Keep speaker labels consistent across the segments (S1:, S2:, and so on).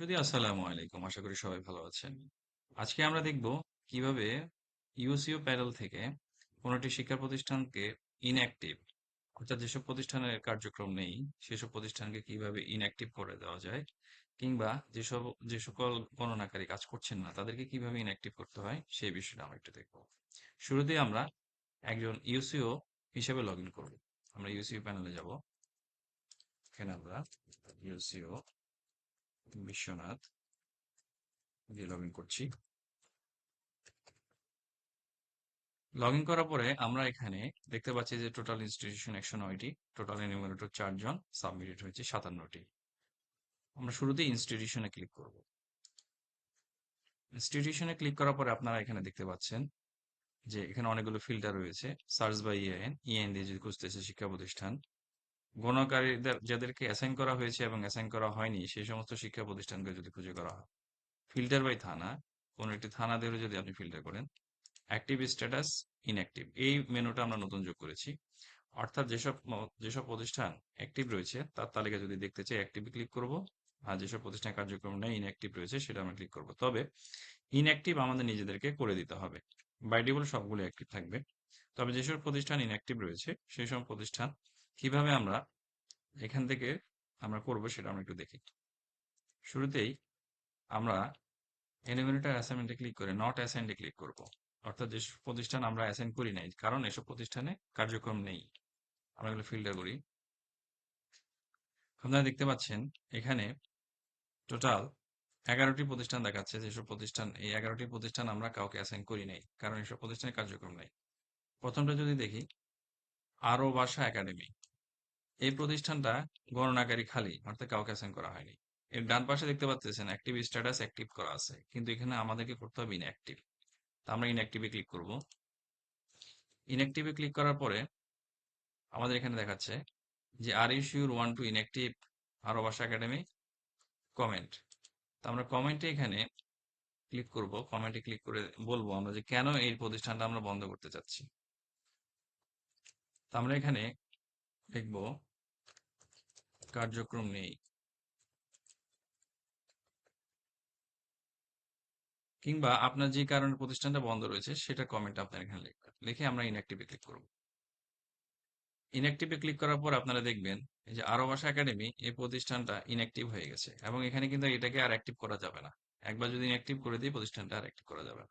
S1: যদি আসসালামু আলাইকুম। আশা করি সবাই ভালো আছেন। আজকে আমরা দেখব কীভাবে ইউসিও প্যানেল থেকে কোনো একটি শিক্ষা প্রতিষ্ঠানকে ইনঅ্যাক্টিভ অর্থাৎ যেসব প্রতিষ্ঠানের কার্যক্রম নেই, সেসব প্রতিষ্ঠানকে কীভাবে ইনঅ্যাক্টিভ করে দেওয়া যায়, কিংবা যেসব, যে সকল গণনাকারী কাজ করছেন না, তাদেরকে কীভাবে ইনঅ্যাক্টিভ করতে হয়, সেই বিষয়টা আমরা একটু দেখব। শুরুতে আমরা একজন ইউসিও হিসেবে লগ ইন করব। আমরা ইউসিও প্যানেলে যাব। এখানে আমরা ইউসিও বিশ্বনাথ দিয়ে লগ করছি। লগ ইন করার পরে আমরা এখানে দেখতে পাচ্ছি যে টোটাল ইনস্টিটিউশন একশো নয়টি টোটাল এনিউমারেটর চারজন সাবমিটেড হয়েছে সাতান্নটি। আমরা শুরুতে ইনস্টিটিউশনে ক্লিক করব। ইনস্টিটিউশনে ক্লিক করার পরে আপনারা এখানে দেখতে পাচ্ছেন যে এখানে অনেকগুলো ফিল্টার রয়েছে। সার্চ বাই ইএন ইএন দিয়ে যদি খুঁজতেছে শিক্ষা প্রতিষ্ঠান গণকারীদের যাদেরকে অ্যাসাইন করা হয়েছে এবং অ্যাসাইন করা হয়নি, সেই সমস্ত শিক্ষা প্রতিষ্ঠানকে যদি খুঁজে করা হয়। ফিল্টার বাই থানা, কোনো একটি থানা যদি আপনি ফিল্টার করেন অ্যাক্টিভ স্ট্যাটাস ইনঅ্যাক্টিভ এই মেনুটা আমরা নতুন যোগ করেছি। অর্থাৎ যেসব যেসব প্রতিষ্ঠান অ্যাক্টিভ রয়েছে, তার তালিকা যদি দেখতে চাই অ্যাক্টিভে ক্লিক করব, আর যেসব প্রতিষ্ঠান কার্যক্রম নেই ইনঅ্যাক্টিভ রয়েছে, সেটা আমরা ক্লিক করব। তবে ইনঅ্যাক্টিভ আমাদের নিজেদেরকে করে দিতে হবে। বাই সবগুলো অ্যাক্টিভ থাকবে। তবে যেসব প্রতিষ্ঠান ইনঅ্যাক্টিভ রয়েছে, সেই সব প্রতিষ্ঠান কীভাবে আমরা এখান থেকে আমরা করব সেটা আমরা একটু দেখি। শুরুতেই আমরা এলিমিনেটর অ্যাসাইনমেন্টে ক্লিক করে নট অ্যাসাইন্ডে ক্লিক করব। অর্থাৎ যেসব প্রতিষ্ঠান আমরা অ্যাসাইন করি নাই, কারণ এসব প্রতিষ্ঠানে কার্যক্রম নেই। আমরা এগুলো ফিল্টার করি। আপনারা দেখতে পাচ্ছেন, এখানে টোটাল এগারোটি প্রতিষ্ঠান দেখাচ্ছে যেসব প্রতিষ্ঠান, এই এগারোটি প্রতিষ্ঠান আমরা কাউকে অ্যাসাইন করি নাই, কারণ এসব প্রতিষ্ঠানে কার্যক্রম নেই। প্রথমটা যদি দেখি আরও ভাষা একাডেমি এই প্রতিষ্ঠানটা গণনাকারী খালি, অর্থাৎ কাউকে অ্যাসাইন করা হয়নি। এর ডান পাশে দেখতে পাচ্ছেন অ্যাক্টিভ স্ট্যাটাস অ্যাক্টিভ করা আছে, কিন্তু এখানে আমাদেরকে করতে হবে ইনঅ্যাক্টিভ তা আমরা ইনঅ্যাক্টিভে ক্লিক করব। ইনঅ্যাক্টিভে ক্লিক করার পরে আমাদের এখানে দেখাচ্ছে যে আর শিওর ওয়ান টু ইনঅ্যাক্টিভ আরও ভাষা একাডেমি কমেন্ট তা আমরা কমেন্টে এখানে ক্লিক করব। কমেন্টে ক্লিক করে বলব আমরা যে কেন এই প্রতিষ্ঠানটা আমরা বন্ধ করতে চাচ্ছি। তা আমরা এখানে লিখব কার্যক্রম নেই। কিংবা আপনার যে কারণে প্রতিষ্ঠানটা বন্ধ রয়েছে, সেটা কমেন্ট আপনার এখানে লিখবেন লিখে আমরা ইনঅ্যাক্টিভে ক্লিক করব। ইনঅ্যাক্টিভে ক্লিক করার পর আপনারা দেখবেন, এই যে আরও ভাষা একাডেমি এই প্রতিষ্ঠানটা ইনঅ্যাক্টিভ হয়ে গেছে এবং এখানে কিন্তু এটাকে আর অ্যাক্টিভ করা যাবে না। একবার যদি ইনঅ্যাক্টিভ করে দিই, প্রতিষ্ঠানটা আর অ্যাক্টিভ করা যাবে না।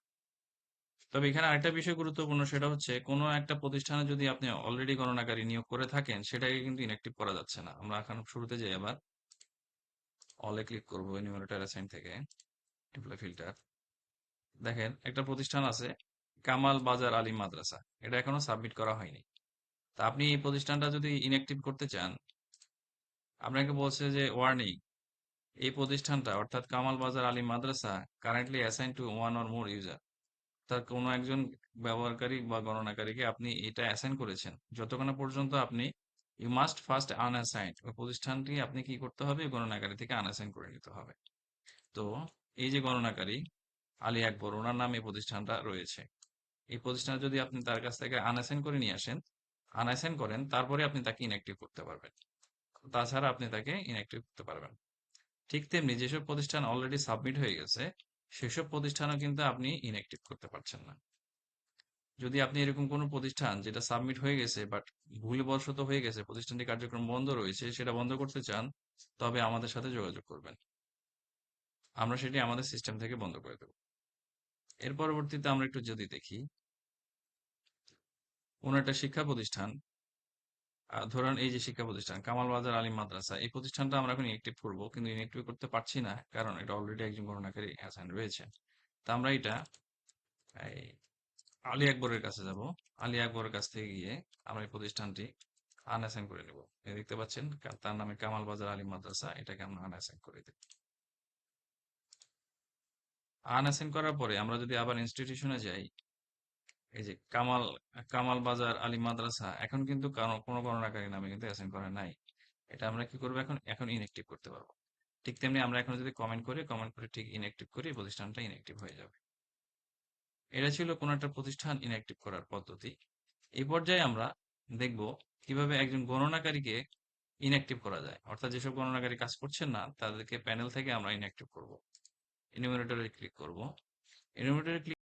S1: তবে এখানে আরেকটা বিষয় গুরুত্বপূর্ণ, সেটা হচ্ছে কোনো একটা প্রতিষ্ঠানে যদি আপনি অলরেডি গণনাকারী নিয়োগ করে থাকেন, সেটাকে কিন্তু ইনঅ্যাক্টিভ করা যাচ্ছে না। আমরা এখন শুরুতে যাই আবার। অলে ক্লিক করব নিউমারেটর অ্যাসাইন থেকে এমপ্লয় ফিল্টার দেখেন, একটা প্রতিষ্ঠান আছে, কামাল বাজার আলিম মাদ্রাসা। এটা এখনও সাবমিট করা হয়নি। তা আপনি এই প্রতিষ্ঠানটা যদি ইনঅ্যাক্টিভ করতে চান, আপনাকে বলছে যে ওয়ার্নিং এই প্রতিষ্ঠানটা, অর্থাৎ Kamal Bazar Alim Madrasa currently assign to one or more user তার কোনো একজন ব্যবহারকারী বা গণনাকারীকে আপনি এটা অ্যাসাইন করেছেন। যতক্ষণ পর্যন্ত আপনি ইউ মাস্ট ফার্স্ট আনঅ্যাসাইন ওই প্রতিষ্ঠানটি আপনি কি করতে হবে? গণনাকারী থেকে আনঅ্যাসাইন করে নিতে হবে। তো এই যে গণনাকারী, আলী আকবর, ওনার নামে প্রতিষ্ঠানটা রয়েছে। এই প্রতিষ্ঠান যদি আপনি তার কাছ থেকে আনঅ্যাসাইন করে নিয়ে আসেন আনঅ্যাসাইন করেন, তারপরে আপনি তাকে ইনঅ্যাক্টিভ করতে পারবেন। তাছাড়া আপনি তাকে ইনঅ্যাক্টিভ করতে পারবেন। ঠিক তেমনি যেসব প্রতিষ্ঠান অলরেডি সাবমিট হয়ে গেছে সেসব প্রতিষ্ঠানও কিন্তু আপনি ইনঅ্যাক্টিভ করতে পারছেন না। যদি আপনি এরকম কোনো প্রতিষ্ঠান যেটা সাবমিট হয়ে গেছে বাট ভুলবশত হয়ে গেছে, প্রতিষ্ঠানটি কার্যক্রম বন্ধ রয়েছে, সেটা বন্ধ করতে চান, তবে আমাদের সাথে যোগাযোগ করবেন। আমরা সেটি আমাদের সিস্টেম থেকে বন্ধ করে দেব। এর পরবর্তীতে আমরা একটু যদি দেখি, কোনো একটা শিক্ষা প্রতিষ্ঠান ধরুন এই যে শিক্ষা প্রতিষ্ঠান, কামাল বাজার আলী মাদ্রাসা, এই প্রতিষ্ঠানটা আমরা এখন ইনএক্টিভ করব, কিন্তু ইনএক্টিভ করতে পারছি না, কারণ এটা অলরেডি একজন গণনাকারী অ্যাসাইন রয়েছে। তা আমরা এটা, এই আলী আকবরের কাছে যাব। আলী আকবরের কাছ থেকে গিয়ে আমরা এই প্রতিষ্ঠানটি আনঅ্যাসাইন করে নেব। দেখতে পাচ্ছেন তার নামে কামাল বাজার আলী মাদ্রাসা, এটাকে আমরা আনঅ্যাসাইন করে দেব। আনঅ্যাসাইন করার পরে আমরা যদি আবার ইনস্টিটিউশনে যাই এই যে কামাল কামাল বাজার, আলী মাদ্রাসা, এখন কিন্তু কোনো গণনাকারী নামে কিন্তু অ্যাসাইন করা নাই। এটা আমরা কি করব এখন? এখন ইনঅ্যাক্টিভ করতে পারব। ঠিক তেমনি আমরা এখন যদি কমেন্ট করি কমেন্ট করে ঠিক ইনঅ্যাক্টিভ করি, প্রতিষ্ঠানটা ইনঅ্যাক্টিভ হয়ে যাবে। এটা ছিল কোনো একটা প্রতিষ্ঠান ইনঅ্যাক্টিভ করার পদ্ধতি। এই পর্যায়ে আমরা দেখব কীভাবে একজন গণনাকারীকে ইনঅ্যাক্টিভ করা যায়। অর্থাৎ যেসব গণনাকারী কাজ করছেন না, তাদেরকে প্যানেল থেকে আমরা ইনঅ্যাক্টিভ করব। এনিমিনেটরে ক্লিক করব। এনিমিনেটরে ক্লিক